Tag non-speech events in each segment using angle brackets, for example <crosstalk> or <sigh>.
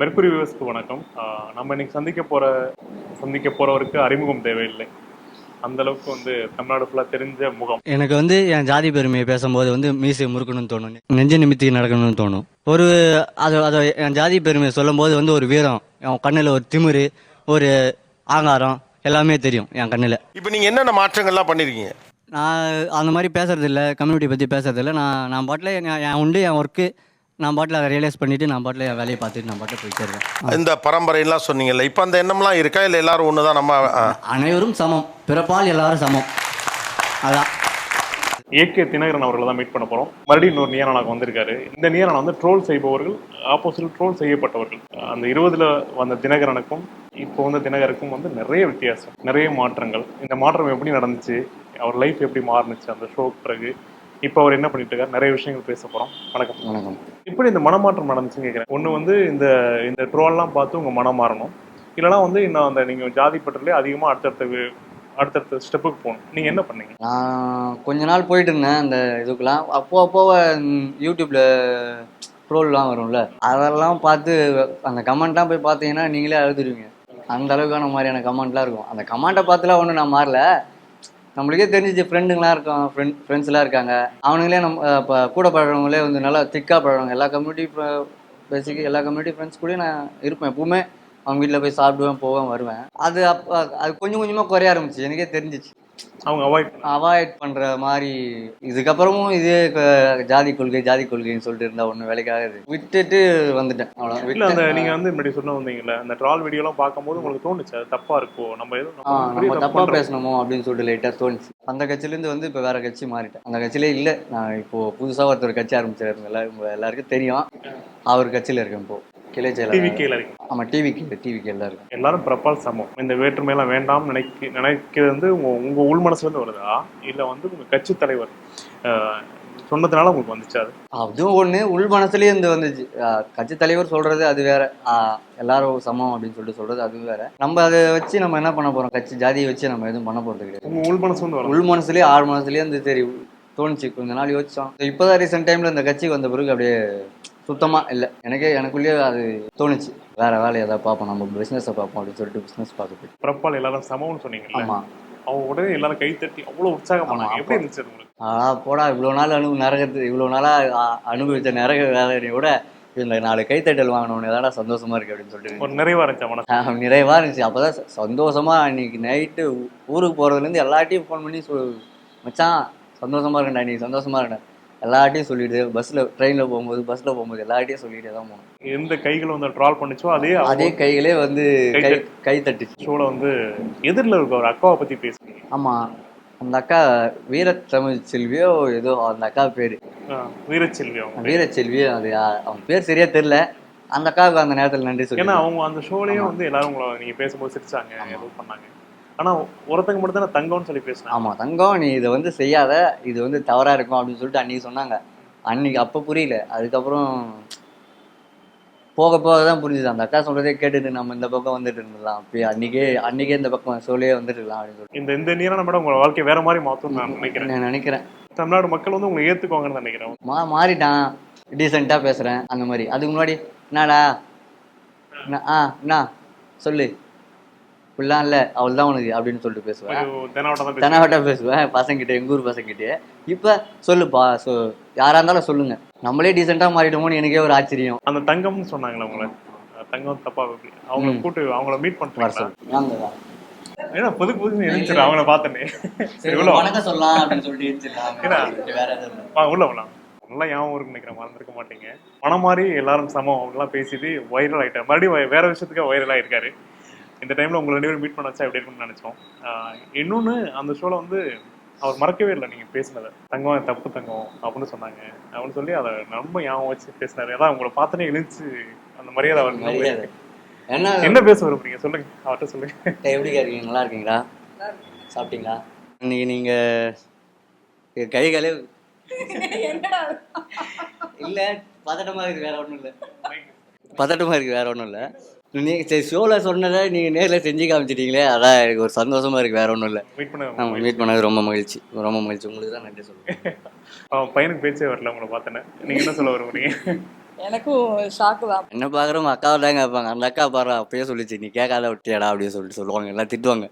Mercury வியூவர்ஸ்க்கு வணக்கம். நம்ம இன்னைக்கு சந்திக்க போற சந்திக்க போறவருக்கு அறிமுகம் தேவையில்லை. அந்த அளவுக்கு வந்து தமிழ்நாடு ஃபுல்லா தெரிஞ்ச முகம். எனக்கு வந்து என் ஜாதி பெருமையை பேசும்போது வந்து மீசை முறுக்கணும்னு தோணும். நெஞ்ச நிமித்தி நடக்கணும்னு தோணும். ஒரு அது அதை என் ஜாதி பெருமையை சொல்லும்போது வந்து ஒரு வீரம் என் கண்ணில் ஒரு திமிரு ஒரு ஆங்காரம் எல்லாமே தெரியும் என் கண்ணில். இப்போ நீங்கள் என்னென்ன மாற்றங்கள்லாம் பண்ணியிருக்கீங்க நான் அந்த மாதிரி பேசுறது இல்ல கம்யூனிட்டி பற்றி பேசுறது இல்ல நான் நான் பாட்டில் என் உண்டு என் ஒர்க்கு நான் பாட்டில் அதை ரியலைஸ் பண்ணிட்டு நான் பாட்டில் என் வேலையை பார்த்துட்டு நான் பாட்டில் போயிட்டே இருக்கேன் இந்த பரம்பரையெல்லாம் சொன்னீங்கல்ல இப்போ அந்த எண்ணம்லாம் இருக்கா? இல்லை எல்லாரும் ஒன்று தான் நம்ம. அனைவரும் சமம். பிறப்பால் எல்லாரும் சமம். அதான். ஏகே தினகரன் அவர்களை தான் மீட் பண்ண போறோம். மறுபடியும் இன்னொரு நியரனாக வந்திருக்காரு. இந்த நியரன் வந்து ட்ரோல் செய்பவர்கள் ஆப்போசிட் ட்ரோல் செய்யப்பட்டவர்கள். அந்த இருபதுல வந்த தினகரனுக்கும் இப்போ வந்த தினகருக்கும் வந்து நிறைய வித்தியாசம் நிறைய மாற்றங்கள். இந்த மாற்றம் எப்படி நடந்துச்சு? அவர் லைஃப் எப்படி மாறுனுச்சு? அந்த ஷோக்கு பிறகு இப்போ அவர் என்ன பண்ணிட்டு இருக்காரு? நிறைய விஷயங்கள் பேச போறோம். வணக்கம். வணக்கம். இப்படி இந்த மனமாற்றம் நடந்துச்சுன்னு கேட்குறேன் ஒன்று வந்து இந்த இந்த ட்ரோல்லாம் பார்த்து உங்கள் மனம் மாறணும். இல்லைனா வந்து இன்னும் அந்த நீங்கள் ஜாதி பற்றிலே அதிகமாக அடுத்தடுத்த அடுத்தடுத்த ஸ்டெப்புக்கு போகணும். நீங்கள் என்ன பண்ணீங்க? நான் கொஞ்ச நாள் போயிட்டு இருந்தேன் அந்த இதுக்கெல்லாம். அப்போ அப்போ யூடியூப்ல ட்ரோல்லாம் வரும்ல. அதெல்லாம் பார்த்து அந்த கமெண்ட்லாம் போய் பார்த்தீங்கன்னா நீங்களே அழுதுருவீங்க. அந்த அளவுக்கான மாதிரியான கமெண்ட்லாம் இருக்கும். அந்த கமெண்ட்டை பார்த்துலாம் ஒன்றும் நான் மாறல. நம்மளுக்கே தெரிஞ்சிச்சு ஃப்ரெண்டுங்களாம் இருக்கான் ஃப்ரெண்ட் ஃப்ரெண்ட்ஸ்லாம் இருக்காங்க. அவனுங்களே நம்ம இப்போ கூட பழகிறவங்களே வந்து நல்லா திக்காக பழகிறவங்க எல்லா கம்யூனிட்டி பேசிக்கு எல்லா கம்யூனிட்டி ஃப்ரெண்ட்ஸ் கூட நான் இருப்பேன். எப்பவுமே அவங்க வீட்டில் போய் சாப்பிடுவேன் போவேன் வருவேன். அது அப்போ அது கொஞ்சம் கொஞ்சமாக குறைய ஆரம்பிச்சு எனக்கே தெரிஞ்சிச்சு. அவங்க அவாய்ட் அவாய்ட் பண்ற மாதிரி இதுக்கப்புறமும் இதே ஜாதி கொள்கை ஜாதி கொள்கைன்னு சொல்லிட்டு இருந்தா ஒண்ணு வேலைக்காகாது. விட்டுட்டு வந்துட்டேன் அவ்வளோ இல்ல அந்த நீங்க வந்து இப்படி சொன்ன வந்தீங்கல்ல அந்த ட்ரால் வீடியோலாம் பார்க்கும்போது உங்களுக்கு தோணுச்சு அது தப்பா இருக்கோ? நம்ம எதுவும் நம்ம தப்பு. பேசணுமோ அப்படின்னு சொல்லிட்டு லைட்டா தோணுச்சு. அந்த கட்சியிலேருந்து வந்து இப்போ வேற கட்சி மாறிட்டேன். அந்த கட்சியிலே இல்லை நான் இப்போ புதுசா ஒருத்தர் கட்சி ஆரம்பிச்சிருக்கேன் உங்க எல்லாருக்கும் தெரியும். அவர் கட்சியில இருக்கேன் இப்போ. கிளை இருக்கு. டிவி டிவி கேல இருக்கேன் எல்லாரும் பிரபால் சமம். இந்த வேற்றுமையெல்லாம் வேண்டாம் நினைக்க நினைக்கிறது வந்து உங்க உங்க உள் மனசுல இருந்து வருதா? இல்ல வந்து உங்க கட்சி தலைவர் சொன்னதுனால உங்களுக்கு வந்துச்சு அது? அதுவும் ஒண்ணு. உள் மனசுலயே இருந்து வந்துச்சு. கட்சி தலைவர் சொல்றது அது வேற. எல்லாரும் சமம் அப்படின்னு சொல்லிட்டு சொல்றது அது வேற. நம்ம அதை வச்சு நம்ம என்ன பண்ண போறோம்? கட்சி ஜாதியை வச்சு நம்ம எதுவும் பண்ண போறது கிடையாது. உங்க உள் மனசு வந்து உள் மனசுலயே ஆறு மனசுலயே இருந்து சரி தோணுச்சு. கொஞ்ச நாள் யோசிச்சோம். இப்போதான் ரீசெண்ட் டைம்ல இந்த கட்சிக்கு வந்த பிறகு அப்படியே சுத்தமா இல்லை. எனக்கே எனக்குள்ளேயே அது தோணுச்சு. வேற வேலை ஏதாவது பார்ப்போம். நம்ம பிசினஸை பார்ப்போம் அப்படின்னு சொல்லிட்டு பிசினஸ் பார்க்க போயிட்டு பிரபால் எல்லாரும் சமம்னு சொன்னீங்கல்ல? ஆமா. அவங்க உடனே எல்லாரும் கை தட்டி அவ்வளவு உற்சாகமானாங்க எப்படி இருந்துச்சு உங்களுக்கு? ஆ போடா இவ்வளோ நாள் அனு நரகத்து இவ்வளோ நாளாக அனுபவிச்ச நரக விட இந்த நாலு கைத்தட்டல் வாங்கினோன்னு தானே சந்தோஷமா இருக்கு அப்படின்னு சொல்லிட்டு. ஒரு நிறைவா இருந்துச்சு மனசு? நிறைவா இருந்துச்சு. அப்பதான் சந்தோஷமா அன்னைக்கு நைட்டு ஊருக்கு போறதுலேருந்து எல்லார்ட்டையும் ஃபோன் பண்ணி சொல் மச்சான் சந்தோஷமா இருக்கேன்டா நீ சந்தோஷமா இருக்கேன் எல்லார்ட்டையும் சொல்லிட்டு பஸ்ல ட்ரெயின்ல போகும்போது பஸ்ல போகும்போது எல்லார்ட்டையும் சொல்லிட்டே தான் போகணும். எந்த கைகள் வந்து ட்ரால் பண்ணுச்சோ அதே அதே கைகளே வந்து கை கை தட்டு. கை தட்டுச்சு. ஷோல வந்து எதிரில் இருக்க ஒரு அக்காவை பத்தி பேசுறீங்க ஆமா. அந்த அக்கா வீரத்தமிழ் செல்வியோ ஏதோ அந்த அக்கா பேரு. ஆஹ், வீரச்செல்வி அவங்க வீரச்செல்வியோ அது அவங்க பேர் சரியா தெரியல. அந்த அக்காவுக்கு அந்த நேரத்துல நன்றி சொல்லி ஏன்னா அவங்க அந்த ஷோலயே வந்து எல்லாரும் உங்களை நீங்க பேசும்போது சிரிச்சாங்க ஏதோ பண்ணாங்க. ஆனா ஒருத்தங்க மட்டும் தானே தங்கம்னு சொல்லி பேசினாங்க ஆமா தங்கம் நீ இதை வந்து செய்யாத இது வந்து தவறா இருக்கும் அப்படின்னு சொல்லிட்டு அன்னைக்கு சொன்னாங்க. அன்னைக்கு அப்ப புரியல. அதுக்கப்புறம் போக போக தான் புரிஞ்சுது. அந்த அக்கா சொல்றதே கேட்டுட்டு நம்ம இந்த பக்கம் வந்துட்டு இருந்துடலாம். அப்பயே அன்னைக்கே அன்னைக்கே இந்த பக்கம் சோலையே வந்துட்டு இருக்கலாம் அப்படின்னு சொல்லிட்டு. இந்த இந்த நீரான மேடம் உங்க வாழ்க்கை வேற மாதிரி மாத்தும் நான் நினைக்கிறேன். நான் நினைக்கிறேன். தமிழ்நாடு மக்கள் வந்து உங்களை ஏத்துக்குவாங்கன்னு நினைக்கிறேன். மா மாறிட்டான். டீசெண்டா பேசுறேன். அந்த மாதிரி. அதுக்கு முன்னாடி என்னடா? என்ன- ஆ என்ன? சொல்லு. இப்படிலாம் இல்ல அவள் தான் உனக்கு அப்படின்னு சொல்லிட்டு பேசுவேன். தெனாவட்டா பேசுவேன் பசங்கிட்ட எங்க ஊர் பசங்கிட்ட இப்ப சொல்லுப்பா சொ யாரா இருந்தாலும் சொல்லுங்க. நம்மளே டீசெண்டா மாறிடுமோன்னு எனக்கே ஒரு ஆச்சரியம். அந்த தங்கம்னு சொன்னாங்களே உங்களை தங்கம் தப்பா அவங்கள. கூட்டு அவங்கள மீட் வாங்கடா. ஏன்னா புது புது எழுந்துச்சு அவங்கள பார்த்தனே வணக்கம் சொல்லலாம் அப்படின்னு சொல்லிட்டு உள்ள வரலாம் நல்லா ஞாபகம் இருக்குன்னு நினைக்கிறேன் மறந்துருக்க மாட்டீங்க. பணம் மாதிரி எல்லாரும் சமம் அப்படிலாம் பேசிட்டு வைரல் ஆயிட்டார் மறுபடியும் வேற விஷயத்துக்கு வைரல் ஆயிருக்காரு. இந்த டைம்ல உங்களை ரெண்டு பேரும் மீட் பண்ண வச்சா எப்படி இருக்கும்னு நினைச்சோம். ஆஹ் இன்னொன்னு அந்த ஷோல வந்து அவர் மறக்கவே இல்லை நீங்க பேசினதை. தங்கம் தப்பு தங்கம் அப்படின்னு சொன்னாங்க. அப்படின்னு சொல்லி அதை ரொம்ப ஞாபகம் வச்சு பேசினாரு. அதான் உங்களை பார்த்தனே எழுந்துச்சு அந்த மரியாதை அவருக்கு. என்ன? என்ன பேச விரும்புறீங்க? சொல்லுங்க. அவர்கிட்ட சொல்லுங்க. எப்படி இருக்கீங்க? நல்லா இருக்கீங்களா? சாப்பிட்டீங்களா? இன்னைக்கு நீங்க என் கைகளே இல்ல பதட்டமா இருக்கு வேற ஒண்ணும் இல்ல. பதட்டமா இருக்கு வேற ஒண்ணும் இல்ல. நீங்க சரி ஷோல சொன்னதை நீங்க நேர்ல செஞ்சு காமிச்சிட்டீங்களே அதான் எனக்கு ஒரு சந்தோஷமா இருக்கு வேற ஒண்ணும் இல்ல. மீட் பண்ண நம்ம மீட் பண்ணது ரொம்ப மகிழ்ச்சி. ரொம்ப மகிழ்ச்சி. உங்களுக்கு தான் நன்றி சொல்லுவேன் <laughs> அவன் பையனுக்கு பேச்சே வரல உங்களை பார்த்தேன்னு. நீங்க என்ன சொல்ல விரும்புறீங்க எனக்கும் ஷாக்கு தான். என்ன பார்க்குறவங்க அக்காவை தான் கேட்பாங்க. அந்த அக்கா பாரு அப்பயே சொல்லிச்சு நீ கேட்காத விட்டியாடா அப்படின்னு சொல்லிட்டு சொல்லுவாங்க. எல்லாம் திட்டுவாங்க.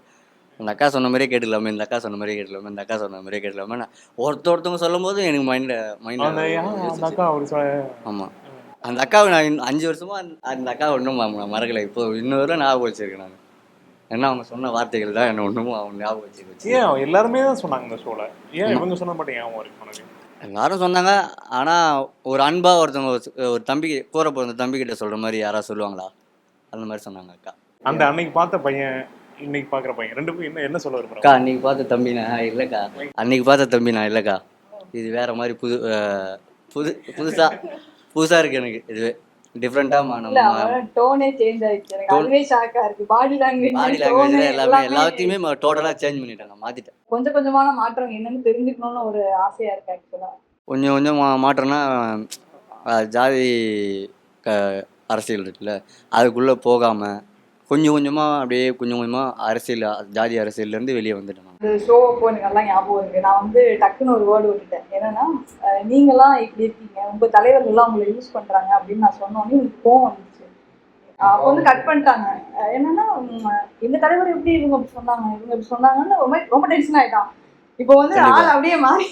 அந்த அக்கா சொன்ன மாதிரியே கேட்டுக்கலாமே இந்த அக்கா சொன்ன மாதிரியே கேட்டுக்கலாமே இந்த அக்கா சொன்ன மாதிரியே கேட்டுக்கலாமே. நான் ஒருத்த ஒருத்தவங்க சொல்லும் போது எனக்கு மைண்ட் அந்த யா- அந்த மைண்ட் அக்கா அவர் சொ- ஆமாம் அந்த அக்காவை நான் அஞ்சு வருஷமா அந்த- அக்காவை இன்னும் ம- மறக்கலை. இப்போ இன்னொரு ஞாபகம் வச்சிருக்கேன் நான். ஏன்னா அவங்க சொன்ன வார்த்தைகள் தான் என்ன ஒன்றும் அவங்க ஞாபகம் வச்சிருக்கு ஏன்? எல்லாருமே தான் சொன்னாங்க இந்த ஷோல ஏன்? இவங்க சொன்ன மட்டும் ஏன் இருக்கு உனக்கு எல்லாரும் சொன்னாங்க. ஆனால் ஒரு அன்பா ஒருத்தவங்க ஒரு- தம்பி கூற பிறந்த தம்பி கிட்ட சொல்ற மாதிரி யாராவது சொல்லுவாங்களா? அந்த மாதிரி சொன்னாங்க அக்கா. அந்த அன்னைக்கு பார்த்த பையன் இன்னைக்கு பாக்குற பையன். ரெண்டு பேரும் என்ன என்ன சொல்ல அக்கா அன்னைக்கு பார்த்த தம்பி நான் இல்லைக்கா. அன்னைக்கு பார்த்த தம்பி நான் இல்லைக்கா. இது வேற மாதிரி புது புது புதுசா புதுசா இருக்கு எனக்கு இதுவே. டிஃப்ரெண்டா நம்ம டோனே சேஞ்ச் ஆயிடுச்சு. எனக்கு அதுவே ஷாக்கா இருக்கு. பாடி லாங்குவேஜ் பாடி லாங்குவேஜ்ல எல்லாமே எல்லாத்தையுமே டோட்டலா சேஞ்ச் பண்ணிட்டாங்க மாத்திட்டேன். கொஞ்சம் கொஞ்சமான மாற்றம் என்னன்னு தெரிஞ்சுக்கணும்னு ஒரு ஆசையா இருக்கு ஆக்சுவலா கொஞ்சம் கொஞ்சம் மாற்றம்னா ஜாதி அரசியல் இருக்குல்ல அதுக்குள்ளே போகாமல் கொஞ்சம் கொஞ்சமாக அப்படியே கொஞ்சம் கொஞ்சமாக அரசியல் ஜாதி அரசியல்லேருந்து வெளியே வந்துட்டேன் இந்த ஷோ அப்போ எனக்கு நல்லா ஞாபகம் இருக்கு. நான் வந்து டக்குன்னு ஒரு வேர்டு விட்டுட்டேன். என்னன்னா நீங்க நீங்களாம் இப்படி இருக்கீங்க. உங்க தலைவர்கள்லாம் உங்களை யூஸ் பண்றாங்க அப்படின்னு நான் சொன்னோன்னே எனக்கு கோவம் வந்துச்சு. அப்போ வந்து கட் பண்ணிட்டாங்க. என்னன்னா இந்த தலைவர் எப்படி இவங்க அப்படி சொன்னாங்க? இவங்க இப்படி சொன்னாங்கன்னு ரொம்ப ரொம்ப டென்ஷன் ஆயிட்டான். இப்போ வந்து. ஆள் அப்படியே மாறி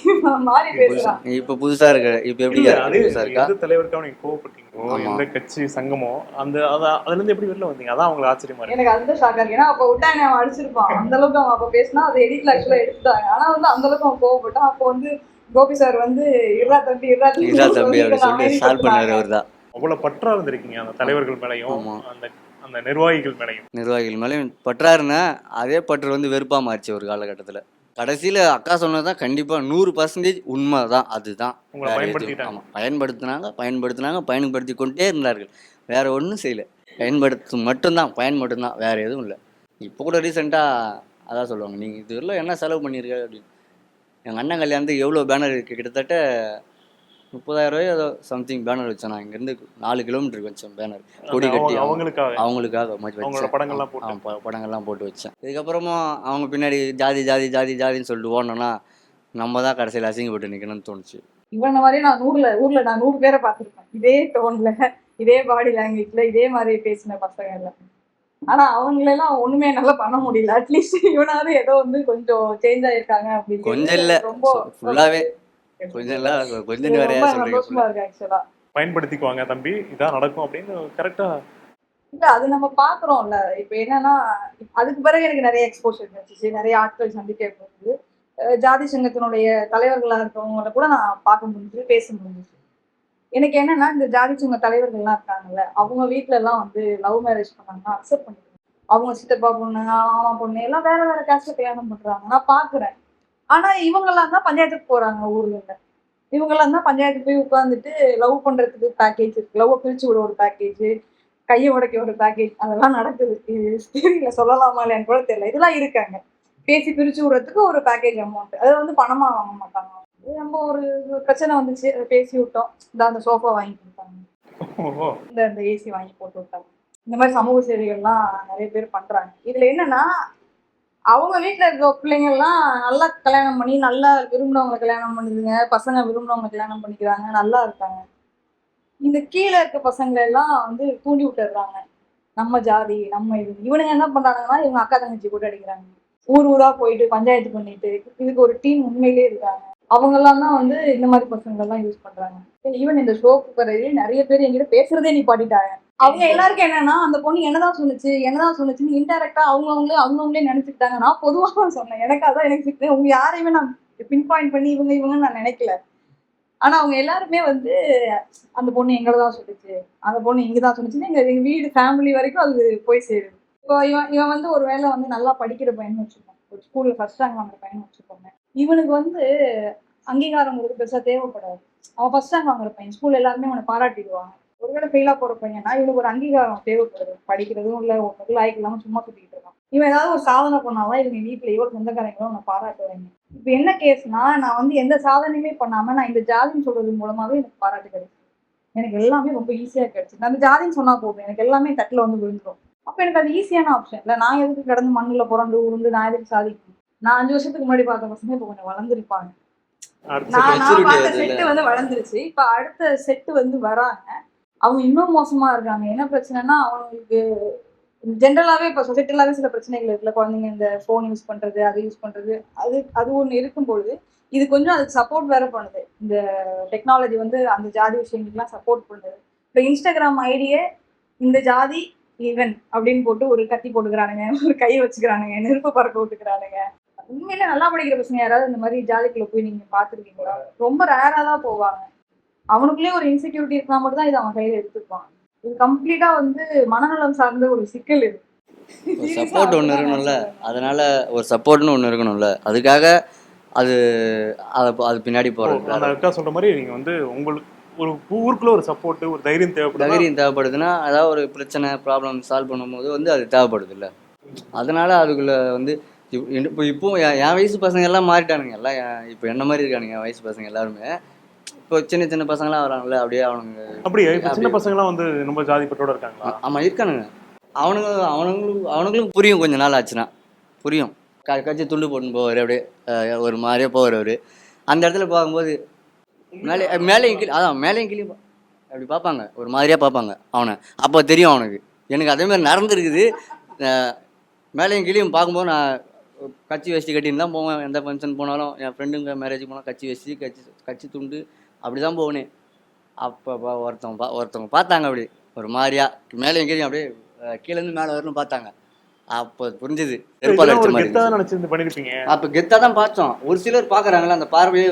மாறி பேசுறான். இப்போ புதுசாக இருக்கு இப்போ எப்படி புதுசாக இருக்கா? எந்த தலைவருக்காக நீங்க கோவப்பட்டீங்களோ. எந்த கட்சி சங்கமோ அந்த அத- அதுல இருந்து எப்படி வெளில வந்தீங்க? அதான் அவங்களுக்கு ஆச்சரியமா இருக்கு. எனக்கு அந்த ஷாக்கா இருக்கு. ஏன்னா அப்போ விட்டாங்க அவன் அடிச்சிருப்பான். அந்த அளவுக்கு அவன் அப்போ பேசினா அதை எடிட்ல ஆக்சுவலா எடுத்துட்டாங்க. ஆனா வந்து அந்த அளவுக்கு அவன் கோவப்பட்டான். அப்போ வந்து கோபி சார் வந்து இருடா தம்பி இருடா தம்பி இதா தம்பி அப்படி சொல்லி சால்வ் பண்ணார் அவர் தான் அவ்வளவு பற்றா இருந்திருக்கீங்க அந்த தலைவர்கள் மேலயும். அந்த அந்த நிர்வாகிகள் மேலயும். நிர்வாகிகள் மேலே பற்றா இருந்தேன் அதே பற்று வந்து வெறுப்பாக மாறிச்சு ஒரு காலகட்டத்தில். கடைசியில் அக்கா சொன்னது தான் கண்டிப்பாக நூறு பர்சன்டேஜ் உண்மை தான் அதுதான். உங்களை வேற எதுவும் பயன்படுத்திட்டாங்க. ஆமா பயன்படுத்தினாங்க பயன்படுத்தினாங்க பயன்படுத்தி கொண்டே இருந்தார்கள். வேற ஒன்றும் செய்யல. பயன்படுத்தும் மட்டும்தான் பயன் மட்டும்தான் வேற எதுவும் இல்லை. இப்போ கூட ரீசெண்டாக அதான் சொல்லுவாங்க நீங்கள் இதுவரையிலும் என்ன செலவு பண்ணியிருக்க அப்படின்னு. எங்கள் அண்ணன் கல்யாணத்துக்கு எவ்வளோ பேனர் இருக்குது கிட்டத்தட்ட முப்பதாயிரம் ரூபாய் ஏதோ சம்திங் பேனர் வச்சேன். நான் இங்கேருந்து நாலு கிலோமீட்டருக்கு வச்சேன் பேனர் கொடி கட்டி அவங்க- அவங்களுக்காக அவங்களுக்காக வச்சேன். படங்கள்லாம் போட்டு. படங்கள்லாம் போட்டு வச்சேன். இதுக்கப்புறமா அவங்க பின்னாடி ஜாதி ஜாதி ஜாதி ஜாதின்னு சொல்லிட்டு ஓடணும்னா நம்ம தான் கடைசியில் அசிங்கப்பட்டு நிற்கணும்னு தோணுச்சு. இவன மாதிரி நான் நூறுல ஊர்ல நான் நூறு பேரை பார்த்திருப்பேன். இதே டோன்ல இதே பாடி லாங்குவேஜ்ல இதே மாதிரி பேசின பசங்க எல்லாம் ஆனா அவங்களெல்லாம் ஒண்ணுமே நல்லா பண்ண முடியல. அட்லீஸ்ட் இவனாவது ஏதோ வந்து கொஞ்சம் சேஞ்ச் ஆயிருக்காங்க அப்படின்னு கொஞ்சம் இல்ல. ரொம்ப ஃபுல்லாவே கொஞ்சம் கொஞ்சம் வேறையா சொல்றீங்க? பயன்படுத்திக்குவாங்க தம்பி இதான் நடக்கும் அப்படின்னு கரெக்டா இல்ல அது நம்ம பாக்குறோம்ல. இப்ப என்னன்னா அதுக்கு பிறகு எனக்கு நிறைய எக்ஸ்போஷர் கிடைச்சிச்சு. நிறைய ஆட்கள் சந்திக்க அஹ் ஜாதி சங்கத்தினுடைய தலைவர்களா இருக்கவங்கள கூட நான் பார்க்க முடிஞ்சு பேச முடிஞ்சுச்சு எனக்கு என்னன்னா இந்த ஜாதி சங்க தலைவர்கள்லாம் இருக்காங்கல்ல அவங்க வீட்ல எல்லாம் வந்து லவ் மேரேஜ் பண்ணாங்கன்னா அக்செப்ட் பண்ணிக்கணும் அவங்க சித்தப்பா பொண்ணு ஆமா பொண்ணு எல்லாம் வேற வேற காசுல கல்யாணம் பண்றாங்க. நான் பாக்குறேன். ஆனா இவங்கெல்லாம் தான் பஞ்சாயத்துக்கு போறாங்க ஊர்ல இவங்கெல்லாம் தான் பஞ்சாயத்துக்கு போய் உட்காந்துட்டு லவ் பண்றதுக்கு பேக்கேஜ் இருக்கு. லவ் பிரிச்சு விட ஒரு பேக்கேஜ் கையை உடைக்க ஒரு பேக்கேஜ் அதெல்லாம் நடக்குது. இது தெரியல சொல்லலாமா இல்லையான்னு கூட தெரியல. இதெல்லாம் இருக்காங்க. பேசி பிரிச்சு விடுறதுக்கு ஒரு பேக்கேஜ் அமௌண்ட் அதை வந்து பணமா வாங்க மாட்டாங்க. நம்ம ஒரு பிரச்சனை வந்துச்சு. அதை பேசி விட்டோம். இந்த அந்த சோஃபா வாங்கி கொடுத்தாங்க. இந்த இந்த ஏசி வாங்கி போட்டு விட்டாங்க. இந்த மாதிரி சமூக சேவைகள்லாம் நிறைய பேர் பண்றாங்க. இதுல என்னன்னா அவங்க வீட்டில் இருக்க பிள்ளைங்கள்லாம் நல்லா கல்யாணம் பண்ணி நல்லா விரும்புகிறவங்களை கல்யாணம் பண்ணுதுங்க பசங்க விரும்பினவங்க கல்யாணம் பண்ணிக்கிறாங்க. நல்லா இருக்காங்க. இந்த கீழே இருக்க பசங்களை எல்லாம் வந்து தூண்டி விட்டுறாங்க நம்ம ஜாதி நம்ம இது. இவனுங்க என்ன பண்ணுறாங்கன்னா இவங்க அக்கா தங்கச்சி கூட அடிக்கிறாங்க. ஊர் ஊராக போயிட்டு பஞ்சாயத்து பண்ணிட்டு இதுக்கு ஒரு டீம் உண்மையிலே இருக்காங்க. அவங்கெல்லாம் தான் வந்து இந்த மாதிரி பசங்கள்லாம் யூஸ் பண்ணுறாங்க ஈவன் இந்த ஷோக்கு பிறகு நிறைய பேர் என்கிட்ட பேசுறதே நிப்பாட்டிட்டாங்க. அவங்க எல்லாருக்கும் என்னன்னா அந்த பொண்ணு என்னதான் சொல்லுச்சு என்னதான் சொன்னுச்சுன்னு இன்டெரக்டா அவங்கவுங்களே அவங்கவுங்களே நினைச்சுக்கிட்டாங்க. நான் பொதுவாக சொன்னேன் எனக்கு அதான் எனக்கு சிக்கல். உங்க யாரையுமே நான் பின் பாயிண்ட் பண்ணி இவங்க இவங்கன்னு நான் நினைக்கல. ஆனா அவங்க எல்லாருமே வந்து அந்த பொண்ணு எங்களை தான் சொல்லுச்சு அந்த பொண்ணு இங்க தான் சொல்லுச்சுன்னு எங்க எங்க வீடு ஃபேமிலி வரைக்கும் அது போய் சேருது. இப்போ இவன் இவன் வந்து ஒரு வேளை வந்து நல்லா படிக்கிற பையன் வச்சுக்கோங்க. ஒரு ஸ்கூல்ல ஃபர்ஸ்ட் ரேங்க் வாங்குற பையன் வச்சுக்கோங்க. இவனுக்கு வந்து அங்கீகாரம் உங்களுக்கு பெருசா தேவைப்படாது. அவன் ஃபர்ஸ்ட் ரேங்க் வாங்குற பையன். ஸ்கூல்ல எல்லாருமே அவனை பாராட்டிடுவாங்க. ஒருவேளை ஃபெயிலா போற பையனா? இவனுக்கு ஒரு அங்கீகாரம் தேவைப்படுது. படிக்கிறதும் இல்ல ஒன்றுக்கு லாய்க்கு இல்லாம சும்மா சுத்திட்டு இருக்கான். இவன் ஏதாவது ஒரு சாதனை பண்ணாதான் இவங்க வீட்டுல இவங்க சொந்தக்காரங்களும் அவனை பாராட்டுவாங்க இப்ப என்ன கேஸ்னா நான் வந்து எந்த சாதனையுமே பண்ணாம நான் இந்த ஜாதின்னு சொல்றது மூலமாவே எனக்கு பாராட்டு கிடைக்கும் எனக்கு எல்லாமே ரொம்ப ஈஸியா கிடைச்சு. நான் அந்த ஜாதின்னு சொன்னா போதும். எனக்கு எல்லாமே தட்டுல வந்து விழுந்துரும். அப்ப எனக்கு அது ஈஸியான ஆப்ஷன் இல்ல. நான் எதுக்கு கிடந்து மண்ணுல புரண்டு உருண்டு நான் எதுக்கு சாதிக்கணும்? நான் அஞ்சு வருஷத்துக்கு முன்னாடி பார்த்த பசங்க இப்ப கொஞ்சம் வளர்ந்துருப்பாங்க. நான் நான் பார்த்த. செட்டு வந்து வளர்ந்துருச்சு. இப்ப அடுத்த செட்டு வந்து வராங்க. அவங்க இன்னும் மோசமா இருக்காங்க. என்ன பிரச்சனைனா அவங்களுக்கு ஜென்ரலாகவே இப்போ சொசைட்டிலாவே சில பிரச்சனைகள் இருக்குல்ல. குழந்தைங்க இந்த ஃபோன் யூஸ் பண்ணுறது அதை யூஸ் பண்ணுறது அது அது ஒன்று இருக்கும்பொழுது இது கொஞ்சம் அதுக்கு சப்போர்ட் வேற பண்ணுது. இந்த டெக்னாலஜி வந்து அந்த ஜாதி விஷயங்களுக்குலாம் சப்போர்ட் பண்ணுது. இப்போ இன்ஸ்டாகிராம் ஐடியே இந்த ஜாதி ஈவன் அப்படின்னு போட்டு ஒரு கத்தி போட்டுக்கிறானுங்க ஒரு கை வச்சுக்கிறானுங்க நெருப்பு பறக்க விட்டுக்கிறானுங்க. உண்மையில நல்லா படிக்கிற பசங்க யாராவது இந்த மாதிரி ஜாதிக்குள்ள போய் நீங்க பாத்துருக்கீங்களா ரொம்ப ரேரா தான் போவாங்க. அவனுக்குள்ளே ஒரு இன்செக்யூரிட்டி இருக்கா மட்டும் தான் இதை அவன் கையில எடுத்துப்பான் இது கம்ப்ளீட்டா வந்து மனநலம் சார்ந்த ஒரு சிக்கல் இது. சப்போர்ட் ஒன்று இருக்கணும்ல. அதனால ஒரு சப்போர்ட்னு ஒன்று இருக்கணும்ல. அதுக்காக அது அதை அது பின்னாடி போகிறது சொல்ற மாதிரி நீங்க வந்து உங்களுக்கு ஒரு ஊருக்குள்ள ஒரு சப்போர்ட் ஒரு தைரியம் தேவைப்படுது தைரியம் தேவைப்படுதுன்னா அதாவது ஒரு பிரச்சனை ப்ராப்ளம் சால்வ் பண்ணும்போது வந்து அது தேவைப்படுது இல்லை அதனால அதுக்குள்ள வந்து இப்~ இப்போ இப்போ என் என் வயசு பசங்க எல்லாம் மாறிட்டானுங்க. எல்லாம் இப்போ என்ன மாதிரி இருக்கானுங்க என் வயசு பசங்க எல்லாருமே. இப்போ சின்ன சின்ன பசங்களாம் வராங்கல்ல அப்படியே அவனுங்க அப்படியே? இப்ப சின்ன பசங்க வந்து ரொம்ப ஜாதிப்பட்டோட இருக்காங்களா? ஆமாம் இருக்கானுங்க. அவனுங்க அவனுங்களும் அவனுங்களும் புரியும் கொஞ்ச நாள் ஆச்சுன்னா. புரியும். க கட்சி துண்டு போட்டுன்னு போவார் அப்படியே ஒரு மாதிரியே போவார் அவர். அந்த இடத்துல பார்க்கும்போது மேலே மேலேயும் கீழே அதான் மேலேயும் கீழே அப்படி பார்ப்பாங்க. ஒரு மாதிரியாக பார்ப்பாங்க அவனை. அப்போ தெரியும் அவனுக்கு. எனக்கு அதே மாதிரி நடந்திருக்குது. மேலேயும் கீழேயும் பார்க்கும்போது நான் கட்சி வேஷ்டி கட்டின்னு தான் போவேன். எந்த ஃபங்க்ஷன் போனாலும் என் ஃப்ரெண்டுங்க மேரேஜ் போனால் கட்சி வேஷ்டி கட்சி கட்சி துண்டு அப்படி தான் போவேனே அப்போ பா ஒருத்தவங்க பா ஒருத்தவங்க பார்த்தாங்க அப்படி. ஒரு மாதிரியா மேலே எங்கேயும் அப்படியே கீழேருந்து மேலே வரணும் பார்த்தாங்க. அப்போ புரிஞ்சுது. செருப்பால் அடிச்ச மாதிரி அப்ப கெத்தா தான் பார்த்தோம். ஒரு சிலர் பாக்குறாங்களா அந்த பார்வையே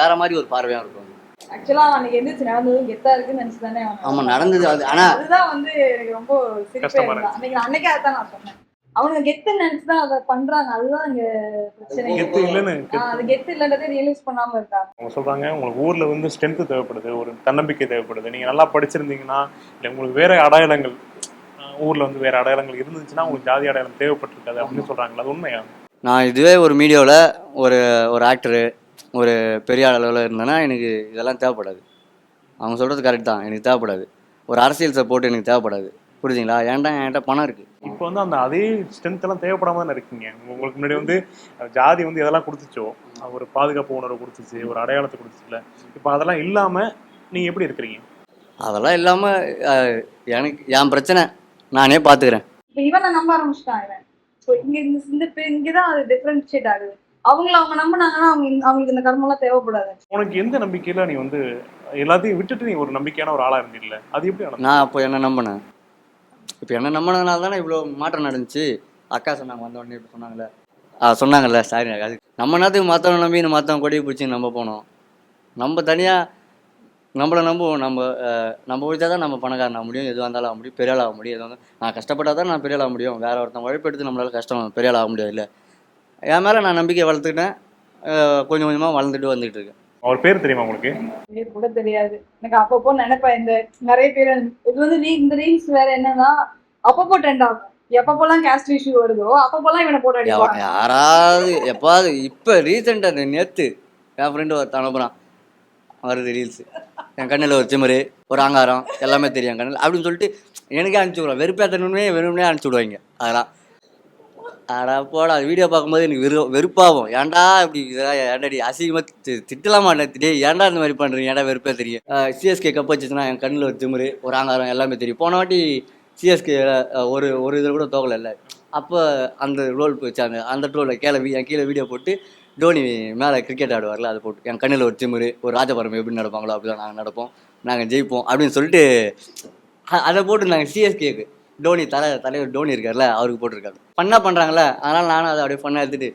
வேற மாதிரி ஒரு பார்வையா இருக்கும். ஆக்சுவலா அன்னைக்கு எந்திரிச்சு நடந்ததும் கெத்தா இருக்குன்னு நினைச்சு தானே ஆமா நடந்தது அது. ஆனா அதுதான் வந்து எனக்கு ரொம்ப சிரிப்பே அன்னைக்கே அதான் நான் சொன்னேன். அவனுங்க கெத்து நினைச்சுதான் அதை பண்றாங்க. அதுதான் இங்க பிரச்சனை. கெத்து இல்லைன்னு அது கெத்து இல்லன்றதே ரியலைஸ் பண்ணாம இருக்காங்க. அவங்க சொல்றாங்க உங்களுக்கு ஊர்ல வந்து ஸ்ட்ரென்த் தேவைப்படுது ஒரு தன்னம்பிக்கை தேவைப்படுது. நீங்க நல்லா படிச்சிருந்தீங்கன்னா இல்ல உங்களுக்கு வேற அடையாளங்கள் ஊர்ல வந்து வேற அடையாளங்கள் இருந்துச்சுன்னா உங்களுக்கு ஜாதி அடையாளம் தேவைப்பட்டிருக்காது அப்படின்னு சொல்றாங்களா? அது உண்மையா? நான் இதுவே ஒரு மீடியாவில் ஒரு ஒரு ஆக்டரு ஒரு பெரிய அளவில் இருந்தேன்னா எனக்கு இதெல்லாம் தேவைப்படாது. அவங்க சொல்கிறது கரெக்ட் தான் எனக்கு தேவைப்படாது. ஒரு அரசியல் சப்போர்ட் எனக்கு தேவைப்படாது. புரியுதுங்களா? ஏன்டா என்கிட்ட பணம் இருக்குது இப்போ வந்து அந்த அதே ஸ்ட்ரென்த் எல்லாம் தேவைப்படாம தானே இருக்கீங்க. உங்களுக்கு முன்னாடி வந்து ஜாதி வந்து எதெல்லாம் கொடுத்துச்சோ ஒரு பாதுகாப்பு உணர்வு கொடுத்துச்சு ஒரு அடையாளத்தை கொடுத்துச்சுல இப்போ அதெல்லாம் இல்லாம நீங்க எப்படி இருக்கிறீங்க? அதெல்லாம் இல்லாமல் எனக்கு என் பிரச்சனை நானே பார்த்துக்கிறேன் இப்ப இவனை நம்ப ஸோ இங்க இந்த இங்கதான் அது டிஃபரன்ஷியேட் ஆகுது. அவங்கள அவங்க நம்பினாங்கன்னா அவங்க இந்த- அவங்களுக்கு இந்த கர்மம்லாம் தேவைப்படாது. உனக்கு எந்த நம்பிக்கையில நீ வந்து எல்லாத்தையும் விட்டுட்டு நீ ஒரு நம்பிக்கையான ஒரு ஆளா இருந்தில்ல? அது எப்படி? நான் அப்போ என்ன நம்பினேன்? இப்போ என்ன நம்பினதுனால தானே இவ்வளோ மாற்றம் நடந்துச்சு? அக்கா சொன்னாங்க வந்த உடனே இப்படி சொன்னாங்களே ஆ சொன்னாங்கல்ல சாரி அது நம்ம நேரத்துக்கு மற்றவங்க நம்பி மற்றவங்க கொடியை பிடிச்சி நம்ம போனோம். நம்ம தனியாக நம்மளை நம்புவோம். நம்ம நம்ம உழைச்சா தான் நம்ம பணக்காரன் ஆக முடியும். எதுவாக இருந்தாலும் ஆக முடியும். பெரிய ஆக முடியும். எதுவாக நான் கஷ்டப்பட்டால் தான் நான் பெரிய ஆக முடியும். வேறு ஒருத்தன் உழைப்பெடுத்து நம்மளால் கஷ்டம் பெரிய ஆக முடியாது இல்லை. என் மேலே நான் நம்பிக்கை வளர்த்துக்கிட்டேன். கொஞ்சம் கொஞ்சமாக வளர்ந்துட்டு வந்துகிட்டு இருக்கேன். அவர் பேர் தெரியுமா உங்களுக்கு? பேர் கூட தெரியாது. எனக்கு அப்பப்போ நினைப்பேன் இந்த நிறைய பேர் இது வந்து ரீ- இந்த ரீல்ஸ் வேற என்னன்னா அப்பப்போ ட்ரெண்ட் ஆகும். எப்பப்போலாம் கேஸ்ட் இஷ்யூ வருதோ அப்பப்போலாம் இவனை போட்டு அடிப்பாங்க. யாராவது எப்பாவது இப்போ ரீசெண்டாக நேற்று என் ஃப்ரெண்டு ஒருத்தன் அனுப்புகிறான் வருது ரீல்ஸு என் கண்ணில் ஒரு சிமரு ஒரு ஆங்காரம் எல்லாமே தெரியும் என் கண்ணில். அப்படின்னு சொல்லிட்டு எனக்கே அனுப்பிச்சி விடுவான். வெறுப்பேற்றணுமே வெறுமனே அனுப்பிச்சி விடுவாங்க. அதெல்லாம். அடா போடா வீடியோ பார்க்கும்போது எனக்கு வெறு வெறுப்பாகும். ஏன்டா இப்படி இதெல்லாம் ஏன்டாடி அசிங்கமாக திட்டலாமா டே ஏன்டா இந்த மாதிரி பண்ணுறீங்க ஏன்டா வெறுப்பே தெரியும். சிஎஸ்கே கப் வச்சுச்சுன்னா என் கண்ணில் ஒரு திமிரு ஒரு ஆங்காரம் எல்லாமே தெரியும். போன வாட்டி சிஎஸ்கே ஒரு ஒரு இதில் கூட தோகலை இல்லை. அப்போ அந்த ரோல் போச்சு. அந்த அந்த கீழே வீ- என் கீழே வீடியோ போட்டு டோனி மேலே கிரிக்கெட் ஆடுவார்ல அதை போட்டு. என் கண்ணில் ஒரு திமிரு ஒரு ராஜபரம் எப்படி நடப்பாங்களோ அப்படி தான் நாங்கள் நடப்போம். நாங்கள் ஜெயிப்போம் அப்படின்னு சொல்லிட்டு அதை போட்டு நாங்கள் சிஎஸ்கேக்கு டோனி தலை தலைவர் டோனி இருக்கார்ல அவருக்கு போட்டிருக்காரு ஃபன்னாக பண்ணுறாங்களே அதனால் நானும் அதை அப்படியே ஃபன்னாக எடுத்துட்டு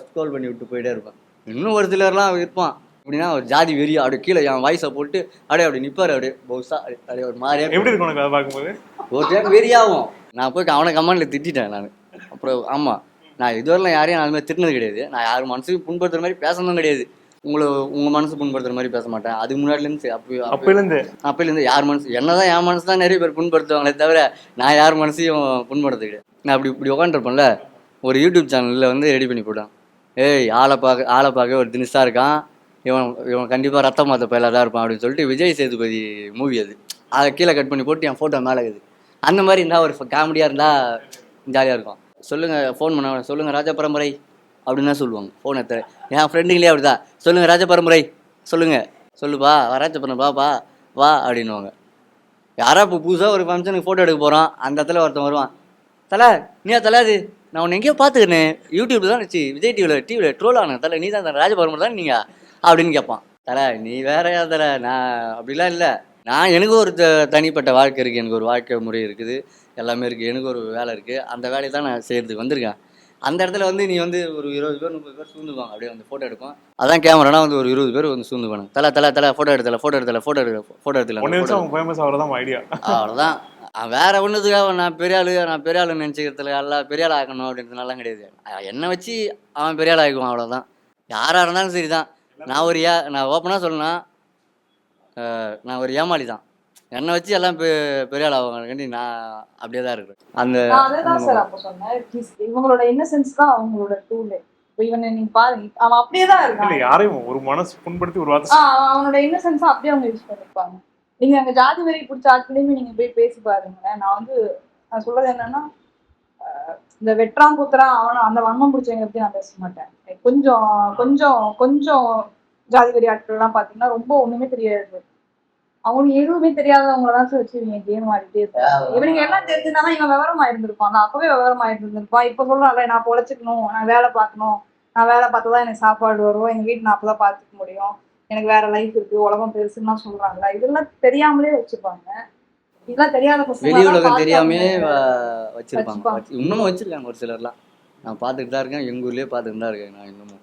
ஸ்க்ரோல் பண்ணி விட்டு போயிட்டே இருப்பேன். இன்னும் ஒரு சிலர்லாம் இருப்பான். எப்படின்னா ஒரு ஜாதி வெறி அப்படியே கீழே என் வாய்ஸை போட்டு அப்படியே அப்படி நிற்பார் அப்படியே பௌசா அப்படியே ஒரு மாதிரியா எப்படி இருக்கும் அதை பார்க்கும்போது? ஒரு டைம் வெறியாகும் நான் போய் அவனை கமெண்ட்ல திட்டிட்டேன் நான். அப்புறம் ஆமாம் நான் இதுவரையிலும் யாரையும் நான் அது மாதிரி திட்டினது கிடையாது. நான் யார் மனசுக்கு புண்படுத்துற மாதிரி பேசணும் கிடையாது. உங்களை உங்கள் மனசு புண்படுத்துற மாதிரி பேச மாட்டேன். அதுக்கு முன்னாடிலேருந்து அப்போ அப்போ அப்பையிலேருந்து? அப்போலேருந்து யார் மனசு என்னதான் என் மனசு தான் நிறைய பேர் புண்படுத்துவாங்களே தவிர நான் யார் மனசையும் புண்படுத்த கிடையாது நான் அப்படி இப்படி உட்காந்துருப்பேன்ல ஒரு யூடியூப் சேனலில் வந்து ரெடி பண்ணி போட்டான். ஏய் ஆளை பார்க்க ஆளை பார்க்க ஒரு தினிஸாக இருக்கான். இவன் இவன் கண்டிப்பாக ரத்த மாத்த பயிலாக தான் இருப்பான் அப்படின்னு சொல்லிட்டு விஜய் சேதுபதி மூவி அது. அதை கீழே கட் பண்ணி போட்டு என் ஃபோட்டோ மேலே இருக்குது. அந்த மாதிரி இருந்தால் ஒரு காமெடியாக இருந்தால் ஜாலியாக இருக்கும். சொல்லுங்கள் ஃபோன் பண்ண சொல்லுங்கள் ராஜா பரம்பரை. அப்படின்னு தான் சொல்லுவாங்க. ஃபோன் எடுத்து என் ஃப்ரெண்டுங்களே அப்படிதான். சொல்லுங்கள் ராஜ பரம்பரை சொல்லுங்கள் சொல்லுப்பா ராஜ பரம்பரை பாப்பா வா அப்படின்னுவாங்க. யாரா இப்போ புதுசாக ஒரு ஃபங்க்ஷனுக்கு ஃபோட்டோ எடுக்க போகிறோம் அந்த இடத்துல ஒருத்தன் வருவான். தலை நீயா தலை அது? நான் உன்னை எங்கேயோ பார்த்துக்கிறேன் யூடியூப்ல தான் வச்சு விஜய் டிவியில் டிவியில் ட்ரோல் ஆனேன் தலை நீ தான் ராஜபர்மர் தான் நீங்கள் அப்படின்னு கேட்பான். தலை நீ வேறையா தலை? நான் அப்படிலாம் இல்லை. நான் எனக்கு ஒரு த- தனிப்பட்ட வாழ்க்கை இருக்குது எனக்கு ஒரு வாழ்க்கை முறை இருக்குது. எல்லாமே இருக்குது எனக்கு ஒரு வேலை இருக்குது அந்த வேலையை தான் நான் செய்கிறதுக்கு வந்திருக்கேன். அந்த இடத்துல வந்து நீ வந்து ஒரு இருபது பேர் முப்பது பேர் சூழ்ந்துக்குவாங்க அப்படியே வந்து ஃபோட்டோ எடுப்போம் அதான் கேமரானா வந்து ஒரு இருபது பேர் வந்து சூழ்ந்துக்குவாங்க தலை தலை தலை ஃபோட்டோ எடுத்தல ஃபோட்டோ எடுத்தல ஃபோட்டோ எடுக்கல ஃபோட்டோ எடுத்தல ஃபேமஸ் ஆகிறதான் ஐடியா அவ்வளோதான் அவன் வேற ஒன்றுத்துக்காக நான் பெரிய ஆளு நான் பெரிய ஆளு நினச்சிக்கிறதுல எல்லாம் பெரிய ஆள் ஆக்கணும் அப்படின்றதுனாலாம் கிடையாது. என்னை வச்சு அவன் பெரிய ஆள் ஆகிக்குவான் அவ்வளோதான் யாராக இருந்தாலும் சரி தான் நான் ஒரு ஏ நான் ஓப்பனாக சொல்லணும்னா அஹ் நான் ஒரு ஏமாளி தான் என்னை வச்சு எல்லாம் பெ பெரிய ஆள் ஆவாங்கண்டி நான் அப்படியே தான் இருக்கிறேன். அந்த நான் அதை தான் அந்த சார் அப்போ சொன்னேன். இவங்களோட இன்னசென்ஸ் தான் அவங்களோட டூல் இப்போ இவனை நீங்க பாருங்க அவன் அப்படியே தான் இல்ல இருக்கான். யாரையும் ஒரு மனசு புண்படுத்தி ஒரு வார்த்தை அவனோட இன்னசென்ஸா அப்படியே அவங்க யூஸ் பண்ணிருப்பாங்க நீங்க அங்க ஜாதி வெறி பிடிச்ச ஆட்களையுமே நீங்க போய் பேசி பாருங்களேன். நான் வந்து நான் சொல்றது என்னன்னா ஆஹ், இந்த வெட்றான் குத்துறான் அவன அந்த வன்மம் பிடிச்சவங்க பத்தி நான் பேச மாட்டேன். கொஞ்சம் கொஞ்சம் கொஞ்சம் ஜாதி வெறி ஆட்கள் எல்லாம் பாத்தீங்கன்னா ரொம்ப ஒண்ணுமே தெரியாது. அவங்களுக்கு எதுவுமே தெரியாதவங்கள தான் சார் வச்சு இவங்க கேம் ஆடிட்டே இருப்பாங்க. இவனுக்கு எல்லாம் தெரிஞ்சிருந்தாலும் இவன் விவரமா இருந்திருப்பான். நான் அப்பவே விவரமா இருந்திருப்பான் இப்ப சொல்றான்ல நான் பொழைச்சிக்கணும் நான் வேலை பார்க்கணும் நான் வேலை பார்த்தா தான் எனக்கு சாப்பாடு வரும் எங்க வீட்டு நான் அப்பதான் பார்த்துக்க முடியும். எனக்கு வேற லைஃப் இருக்கு உலகம் பெருசுன்னா சொல்றாங்கல்ல இதெல்லாம் தெரியாமலே வச்சுப்பாங்க. இதெல்லாம் தெரியாத வெளி உலகம் தெரியாமே வச்சிருப்பாங்க. இன்னமும் வச்சிருக்காங்க ஒரு சிலர்லாம். நான் பார்த்துட்டு தான் இருக்கேன். எங்கள் ஊர்லேயே பார்த்துட்டு தான் இருக்கேன் நான் இன்னமும்.